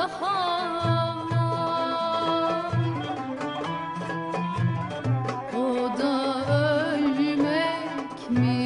O da ölmek mi?